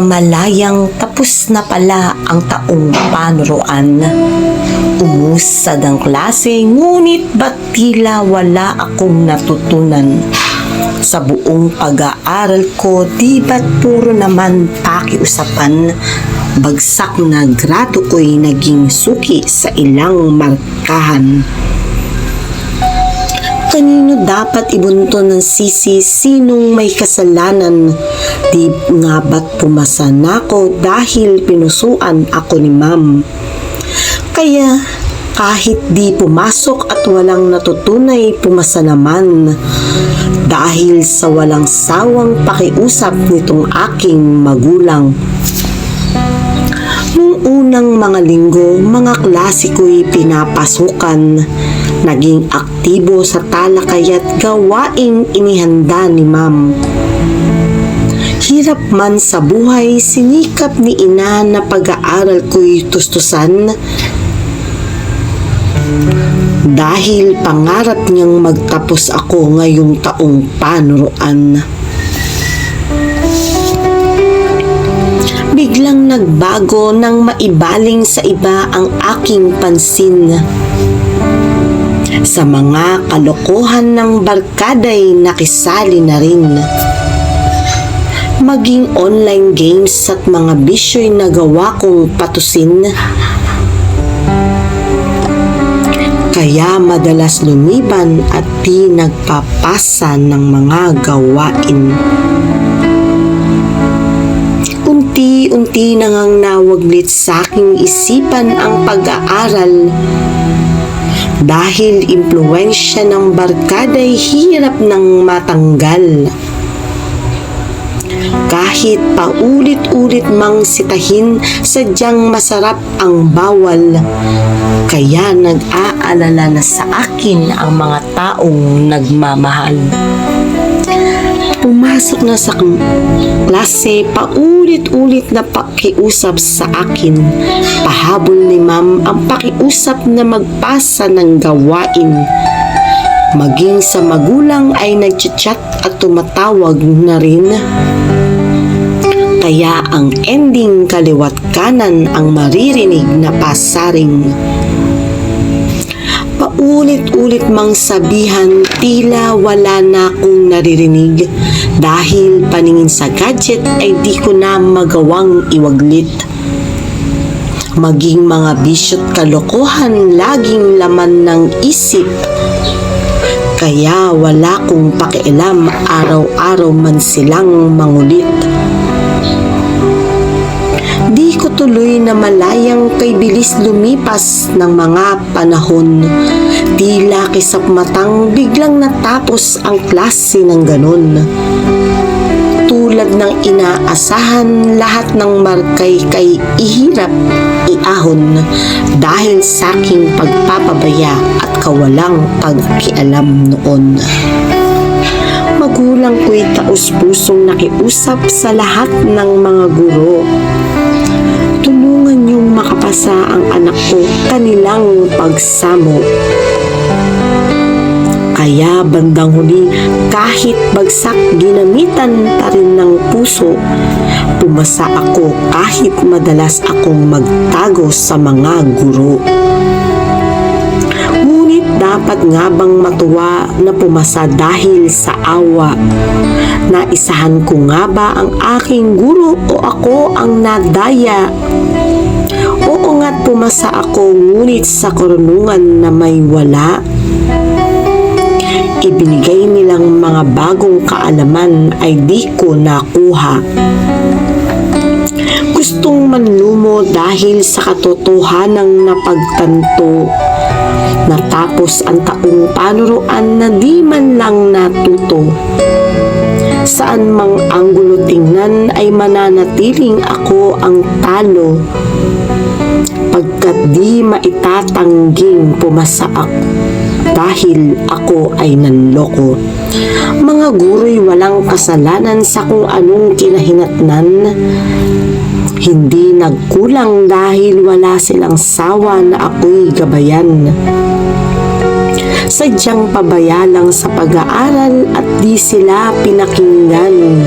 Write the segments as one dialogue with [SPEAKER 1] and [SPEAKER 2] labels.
[SPEAKER 1] malayang tapos na pala ang taong panuruan. Umusad ang klase, ngunit ba't tila wala akong natutunan? Sa buong pag-aaral ko, di ba't puro naman pakiusapan? Bagsak na grado ko'y naging suki sa ilang markahan. Kanino dapat ibunto ng sisi sinong may kasalanan? Di nga ba't pumasa na ako dahil pinusuan ako ni ma'am? Kaya kahit di pumasok at walang natutunay, pumasa naman. Dahil sa walang sawang pakiusap nitong aking magulang. Nung unang mga linggo, mga klase ko'y pinapasukan. Naging aktibo sa talakaya't gawaing inihanda ni ma'am. Hirap man sa buhay, sinikap ni ina na pag-aaral ko'y tustusan. Dahil pangarap niyang magtapos ako ngayong taong panuruan. Biglang nagbago nang maibaling sa iba ang aking pansin. Sa mga kalokohan ng barkaday nakisali na rin. Maging online games at mga bisyo'y nagawa kong patusin. Kaya madalas lumiban at di nagpapasa ng mga gawain. Unti-unti nang nawaglit sa aking isipan ang pag-aaral dahil impluensya ng barkada'y hirap ng matanggal. Kahit paulit-ulit mang sitahin, sadyang masarap ang bawal. Kaya nag-aalala na sa akin ang mga taong nagmamahal. Pumasok na sa klase, paulit-ulit na pakiusap sa akin. Pahabol ni ma'am ang pakiusap na magpasa ng gawain. Maging sa magulang ay nagchat at tumatawag na rin. Kaya ang ending kaliwat kanan ang maririnig na pasaring. Paulit-ulit mang sabihan tila wala na akong naririnig dahil paningin sa gadget ay di ko na magawang iwaglit. Maging mga bisyo't kalokohan laging laman ng isip kaya wala kong pakialam araw-araw man silang mangulit. Di ko tuloy na malayang kay bilis lumipas ng mga panahon. Tila kisap matang biglang natapos ang klase ng ganon. Tulad ng inaasahan, lahat ng markay kay ihirap iahon dahil sa aking pagpapabaya at kawalang pagkialam noon. Magulang ko'y taus-pusong nakiusap sa lahat ng mga guro. Tulungan niyong makapasa ang anak ko kanilang pagsamo. Kaya bandang huli, kahit bagsak ginamitan pa rin ng puso, pumasa ako kahit madalas akong magtago sa mga guro. Dapat nga bang matuwa na pumasa dahil sa awa? Naisahan ko nga ba ang aking guro o ako ang nadaya? Oo nga't pumasa ako ngunit sa karunungan na may wala ibinigay nilang mga bagong kaalaman ay di ko nakuha. Gustong manlumo dahil sa katotohanang napagtanto. Natapos ang taong panuruan na di man lang natuto. Saan mang anggulo tingnan ay mananatiling ako ang talo pagkat di maitatangging pumasa ako dahil ako ay nanloko. Mga guro'y walang kasalanan sa kung anong kinahinatnan. Hindi nagkulang dahil wala silang sawa na ako'y gabayan. Sadyang pabaya lang sa pag-aaral at di sila pinakinggan.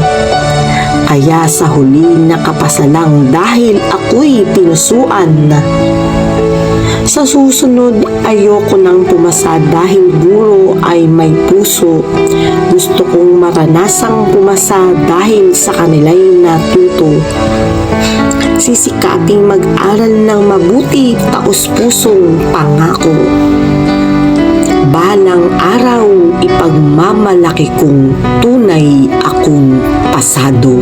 [SPEAKER 1] Kaya sa huli nakapasalang dahil ako'y pinusuan. Sa susunod, ayoko nang pumasa dahil guro ay may puso. Gusto kong maranasang pumasa dahil sa kanila'y natuto. Sisikaping mag-aral ng mabuti, taos pusong pangako. Balang araw, ipagmamalaki kong tunay akong pasado.